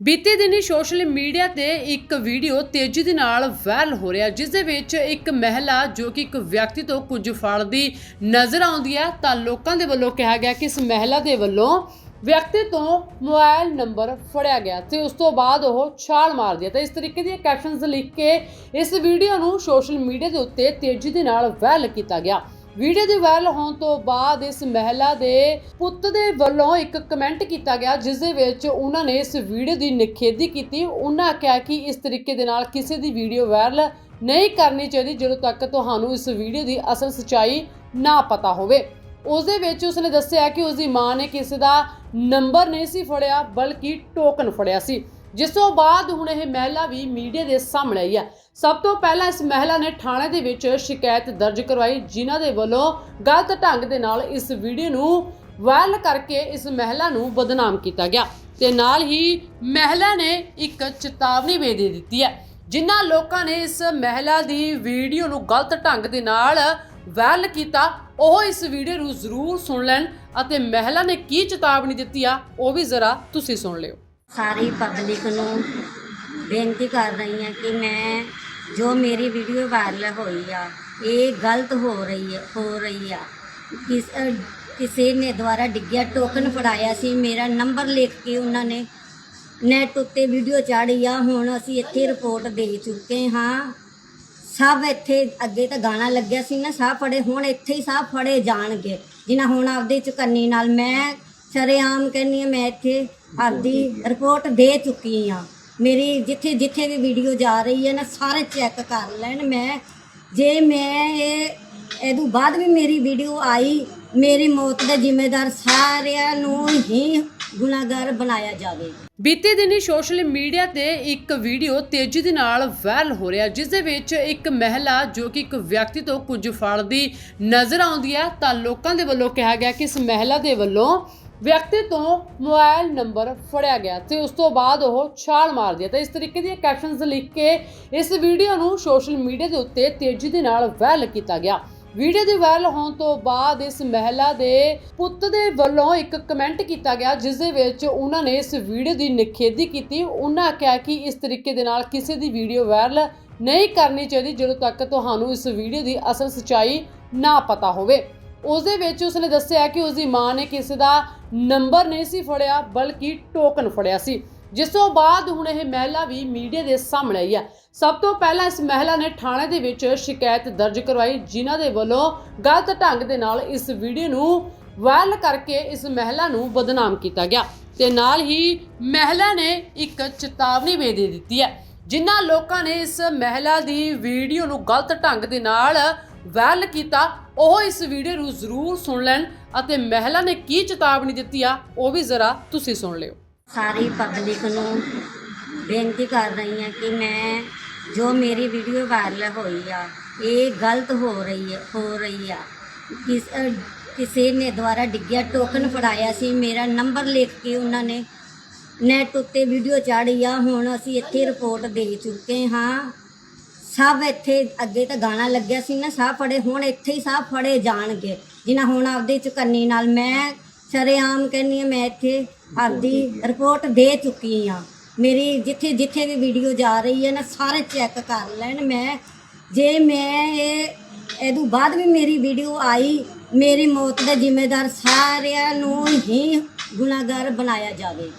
ਬੀਤੇ ਦਿਨੀ social media ਤੇ ਇੱਕ ਵੀਡੀਓ ਤੇਜ਼ੀ ਦੇ ਨਾਲ ਵਾਇਰਲ ਹੋ ਰਿਹਾ ਜਿਸ ਦੇ ਵਿੱਚ ਇੱਕ ਮਹਿਲਾ ਜੋ ਕਿ ਇੱਕ ਵਿਅਕਤੀ ਤੋਂ ਕੁਝ ਫੜਦੀ ਨਜ਼ਰ ਆਉਂਦੀ ਹੈ, ਤਾਂ ਲੋਕਾਂ ਦੇ ਵੱਲੋਂ ਕਿਹਾ ਗਿਆ ਕਿ ਇਸ ਮਹਿਲਾ ਦੇ ਵੱਲੋਂ ਵਿਅਕਤੀ ਤੋਂ ਮੋਬਾਈਲ ਨੰਬਰ ਫੜਿਆ ਗਿਆ ਤੇ ਉਸ ਤੋਂ ਬਾਅਦ ਉਹ ਛਾਲ ਮਾਰਦੀ ਹੈ। ਤਾਂ ਇਸ ਤਰੀਕੇ ਦੀਆਂ ਕੈਪਸ਼ਨਸ ਲਿਖ ਕੇ ਇਸ ਵੀਡੀਓ ਨੂੰ ਸੋਸ਼ਲ ਮੀਡੀਆ ਦੇ ਉੱਤੇ ਤੇਜ਼ੀ ਦੇ ਨਾਲ ਵਾਇਰਲ ਕੀਤਾ ਗਿਆ। ਵੀਡੀਓ ਦੇ ਵਾਇਰਲ ਹੋਣ ਤੋਂ ਬਾਅਦ ਇਸ ਮਹਿਲਾ ਦੇ ਪੁੱਤ ਦੇ ਵੱਲੋਂ ਇੱਕ ਕਮੈਂਟ ਕੀਤਾ ਗਿਆ, ਜਿਸ ਦੇ ਵਿੱਚ ਉਹਨਾਂ ਨੇ ਇਸ ਵੀਡੀਓ ਦੀ ਨਿਖੇਧੀ ਕੀਤੀ। ਉਹਨਾਂ ਕਿਹਾ ਕਿ ਇਸ ਤਰੀਕੇ ਦੇ ਨਾਲ ਕਿਸੇ ਦੀ ਵੀਡੀਓ ਵਾਇਰਲ ਨਹੀਂ ਕਰਨੀ ਚਾਹੀਦੀ, ਜਦੋਂ ਤੱਕ ਤੁਹਾਨੂੰ ਇਸ ਵੀਡੀਓ ਦੀ ਅਸਲ ਸਚਾਈ ਨਾ ਪਤਾ ਹੋਵੇ। ਉਸ ਦੇ ਵਿੱਚ ਉਸਨੇ ਦੱਸਿਆ ਕਿ ਉਸ ਦੀ ਮਾਂ ਨੇ ਕਿਸੇ ਦਾ ਨੰਬਰ ਨਹੀਂ ਸੀ ਫੜਿਆ, ਬਲਕਿ ਟੋਕਨ ਫੜਿਆ ਸੀ। ਜਿਸ ਤੋਂ ਬਾਅਦ ਹੁਣ ਇਹ ਮਹਿਲਾ ਵੀ ਮੀਡੀਆ ਦੇ ਸਾਹਮਣੇ ਆਈ ਹੈ। ਸਭ ਤੋਂ ਪਹਿਲਾਂ ਇਸ ਮਹਿਲਾ ਨੇ ਥਾਣੇ ਦੇ ਵਿੱਚ ਸ਼ਿਕਾਇਤ ਦਰਜ ਕਰਵਾਈ, ਜਿਨ੍ਹਾਂ ਦੇ ਵੱਲੋਂ ਗਲਤ ਢੰਗ ਦੇ ਨਾਲ ਇਸ ਵੀਡੀਓ ਨੂੰ ਵਾਇਰਲ ਕਰਕੇ ਇਸ ਮਹਿਲਾ ਨੂੰ ਬਦਨਾਮ ਕੀਤਾ ਗਿਆ। ਤੇ ਨਾਲ ਹੀ ਮਹਿਲਾ ਨੇ ਇੱਕ ਚੇਤਾਵਨੀ ਵੀ ਦੇ ਦਿੱਤੀ ਹੈ, ਜਿਨ੍ਹਾਂ ਲੋਕਾਂ ਨੇ ਇਸ ਮਹਿਲਾ ਦੀ ਵੀਡੀਓ ਨੂੰ ਗਲਤ ਢੰਗ ਦੇ ਨਾਲ ਵਾਇਰਲ ਕੀਤਾ। ਉਹ ਇਸ ਵੀਡੀਓ ਨੂੰ ਜ਼ਰੂਰ ਸੁਣ ਲੈਣ ਅਤੇ ਮਹਿਲਾ ਨੇ ਕੀ ਚੇਤਾਵਨੀ ਦਿੱਤੀ ਆ, ਉਹ ਵੀ ਜ਼ਰਾ ਤੁਸੀਂ ਸੁਣ ਲਿਓ। ਸਾਰੀ ਪਬਲਿਕ ਨੂੰ ਬੇਨਤੀ ਕਰ ਰਹੀ ਹਾਂ ਕਿ ਮੈਂ ਜੋ ਮੇਰੀ ਵੀਡੀਓ ਵਾਇਰਲ ਹੋਈ ਆ, ਇਹ ਗਲਤ ਹੋ ਰਹੀ ਹੈ, ਹੋ ਰਹੀ ਆ। ਕਿਸ ਕਿਸੇ ਨੇ ਦੁਆਰਾ ਡਿੱਗਿਆ ਟੋਕਨ ਫੜਾਇਆ ਸੀ, ਮੇਰਾ ਨੰਬਰ ਲਿਖ ਕੇ ਉਹਨਾਂ ਨੇ ਨੈਟ ਉੱਤੇ ਵੀਡੀਓ ਚਾੜੀ ਆ। ਹੁਣ ਅਸੀਂ ਇੱਥੇ ਰਿਪੋਰਟ ਦੇ ਚੁੱਕੇ ਹਾਂ। ਸਭ ਇੱਥੇ ਅੱਗੇ ਤਾਂ ਗਾਣਾ ਲੱਗਿਆ ਸੀ ਨਾ, ਸਾਹ ਫੜੇ, ਹੁਣ ਇੱਥੇ ਹੀ ਸਾਹ ਫੜੇ ਜਾਣਗੇ। ਜਿਨ੍ਹਾਂ ਹੁਣ ਆਪਦੇ ਚੁਕੰਨੀ ਨਾਲ ਮੈਂ ਸ਼ਰੇਆਮ ਕਹਿੰਨੀ ਆ ਮੈਂ ਇੱਥੇ ਆਪਦੀ ਰਿਪੋਰਟ ਦੇ ਚੁੱਕੀ ਆ। ਮੇਰੀ ਜਿੱਥੇ ਜਿੱਥੇ ਵੀ ਵੀਡੀਓ ਜਾ ਰਹੀ ਹੈ ਨਾ, ਸਾਰੇ ਚੈੱਕ ਕਰ ਲੈਣ ਮੈਂ। ਜੇ ਮੈਂ ਇਹ, ਇਹਦੋਂ ਬਾਅਦ ਵੀ ਮੇਰੀ ਵੀਡੀਓ ਆਈ, ਮੇਰੀ ਮੌਤ ਦਾ ਜ਼ਿੰਮੇਦਾਰ ਸਾਰਿਆਂ ਨੂੰ ਹੀ ਗੁਨਾਹਗਾਰ ਬਣਾਇਆ ਜਾਵੇ। ਬੀਤੇ ਦਿਨੀ ਸੋਸ਼ਲ ਮੀਡੀਆ ਤੇ ਇੱਕ ਵੀਡੀਓ ਤੇਜ਼ੀ ਦੇ ਨਾਲ ਵਾਇਰਲ ਹੋ ਰਿਹਾ, ਜਿਸ ਦੇ ਵਿੱਚ ਇੱਕ ਮਹਿਲਾ ਜੋ ਕਿ ਇੱਕ ਵਿਅਕਤੀ ਤੋਂ ਕੁਝ ਫੜਦੀ ਨਜ਼ਰ ਆਉਂਦੀ ਹੈ, ਤਾਂ ਲੋਕਾਂ ਦੇ ਵੱਲੋਂ ਕਿਹਾ ਗਿਆ ਕਿ ਇਸ ਮਹਿਲਾ ਦੇ ਵੱਲੋਂ ਵਿਅਕਤੀ ਤੋਂ ਮੋਬਾਈਲ ਨੰਬਰ ਫੜਿਆ ਗਿਆ ਤੇ ਉਸ ਤੋਂ ਬਾਅਦ ਉਹ ਛਾਲ ਮਾਰ ਦਿਆ। ਤਾਂ ਇਸ ਤਰੀਕੇ ਦੀਆਂ ਕੈਪਸ਼ਨਸ ਲਿਖ ਕੇ ਇਸ ਵੀਡੀਓ ਨੂੰ ਸੋਸ਼ਲ ਮੀਡੀਆ ਦੇ ਉੱਤੇ ਤੇਜ਼ੀ ਦੇ ਨਾਲ ਵਾਇਰਲ ਕੀਤਾ ਗਿਆ। ਵੀਡੀਓ ਦੇ ਵਾਇਰਲ ਹੋਣ ਤੋਂ ਬਾਅਦ ਇਸ ਮਹਿਲਾ ਦੇ ਪੁੱਤ ਦੇ ਵੱਲੋਂ ਇੱਕ ਕਮੈਂਟ ਕੀਤਾ ਗਿਆ, ਜਿਸ ਦੇ ਵਿੱਚ ਉਹਨਾਂ ਨੇ ਇਸ ਵੀਡੀਓ ਦੀ ਨਿਖੇਧੀ ਕੀਤੀ। ਉਹਨਾਂ ਕਿਹਾ ਕਿ ਇਸ ਤਰੀਕੇ ਦੇ ਨਾਲ ਕਿਸੇ ਦੀ ਵੀਡੀਓ ਵਾਇਰਲ ਨਹੀਂ ਕਰਨੀ ਚਾਹੀਦੀ, ਜਦੋਂ ਤੱਕ ਤੁਹਾਨੂੰ ਇਸ ਵੀਡੀਓ ਦੀ ਅਸਲ ਸਚਾਈ ਨਾ ਪਤਾ ਹੋਵੇ। ਉਸ ਦੇ ਵਿੱਚ ਉਸਨੇ ਦੱਸਿਆ ਕਿ ਉਸ ਦੀ ਮਾਂ ਨੇ ਕਿਸੇ ਦਾ ਨੰਬਰ ਨਹੀਂ ਸੀ ਫੜਿਆ, ਬਲਕਿ ਟੋਕਨ ਫੜਿਆ ਸੀ। ਜਿਸ ਤੋਂ ਬਾਅਦ ਹੁਣ ਇਹ ਮਹਿਲਾ ਵੀ ਮੀਡੀਆ ਦੇ ਸਾਹਮਣੇ ਆਈ ਹੈ। ਸਭ ਤੋਂ ਪਹਿਲਾਂ ਇਸ ਮਹਿਲਾ ਨੇ ਥਾਣੇ ਦੇ ਵਿੱਚ ਸ਼ਿਕਾਇਤ ਦਰਜ ਕਰਵਾਈ, ਜਿਨ੍ਹਾਂ ਦੇ ਵੱਲੋਂ ਗਲਤ ਢੰਗ ਦੇ ਨਾਲ ਇਸ ਵੀਡੀਓ ਨੂੰ ਵਾਇਰਲ ਕਰਕੇ ਇਸ ਮਹਿਲਾ ਨੂੰ ਬਦਨਾਮ ਕੀਤਾ ਗਿਆ। ਤੇ ਨਾਲ ਹੀ ਮਹਿਲਾ ਨੇ ਇੱਕ ਚੇਤਾਵਨੀ ਵੀ ਦੇ ਦਿੱਤੀ ਹੈ, ਜਿਨ੍ਹਾਂ ਲੋਕਾਂ ਨੇ ਇਸ ਮਹਿਲਾ ਦੀ ਵੀਡੀਓ ਨੂੰ ਗਲਤ ਢੰਗ ਦੇ ਨਾਲ ਵਾਇਰਲ ਕੀਤਾ, ਉਹ ਇਸ ਵੀਡੀਓ ਨੂੰ ਜ਼ਰੂਰ ਸੁਣ ਲੈਣ ਅਤੇ ਮਹਿਲਾ ਨੇ ਕੀ ਚੇਤਾਵਨੀ ਦਿੱਤੀ ਆ, ਉਹ ਵੀ ਜ਼ਰਾ ਤੁਸੀਂ ਸੁਣ ਲਿਓ। ਸਾਰੀ ਪਬਲਿਕ ਨੂੰ ਬੇਨਤੀ ਕਰ ਰਹੀ ਹਾਂ ਕਿ ਮੈਂ ਜੋ ਮੇਰੀ ਵੀਡੀਓ ਵਾਇਰਲ ਹੋਈ ਆ, ਇਹ ਗਲਤ ਹੋ ਰਹੀ ਹੈ, ਹੋ ਰਹੀ ਆ। ਕਿਸ ਕਿਸੇ ਨੇ ਦੁਆਰਾ ਡਿੱਗਿਆ ਟੋਕਨ ਫੜਾਇਆ ਸੀ, ਮੇਰਾ ਨੰਬਰ ਲਿਖ ਕੇ ਉਹਨਾਂ ਨੇ ਨੈਟ ਉੱਤੇ ਵੀਡੀਓ ਚਾੜੀ ਆ, ਹੁਣ ਅਸੀਂ ਇੱਥੇ ਰਿਪੋਰਟ ਦੇ ਚੁੱਕੇ ਹਾਂ। ਸਭ ਇੱਥੇ ਅੱਗੇ ਤਾਂ ਗਾਣਾ ਲੱਗਿਆ ਸੀ ਨਾ ਸਾਹ ਫੜੇ, ਹੁਣ ਇੱਥੇ ਹੀ ਸਾਹ ਫੜੇ ਜਾਣਗੇ। ਜਿਨ੍ਹਾਂ ਹੁਣ ਆਪਦੀ ਚੁਕੰਨੀ ਨਾਲ ਮੈਂ ਸ਼ਰੇਆਮ ਕਹਿੰਨੀ ਆ ਮੈਂ ਇੱਥੇ ਆਪਦੀ ਰਿਪੋਰਟ ਦੇ ਚੁੱਕੀ ਆ ਮੇਰੀ ਜਿੱਥੇ ਜਿੱਥੇ ਵੀ ਵੀਡੀਓ ਜਾ ਰਹੀ ਹੈ ਨਾ ਸਾਰੇ ਚੈੱਕ ਕਰ ਲੈਣ। ਮੈਂ ਜੇ ਮੈਂ ਇਹ ਇਹਦੋਂ ਬਾਅਦ ਵੀ ਮੇਰੀ ਵੀਡੀਓ ਆਈ, ਮੇਰੀ ਮੌਤ ਦਾ ਜ਼ਿੰਮੇਦਾਰ ਸਾਰਿਆਂ ਨੂੰ ਹੀ ਗੁਨਾਹਗਾਰ ਬਣਾਇਆ ਜਾਵੇ।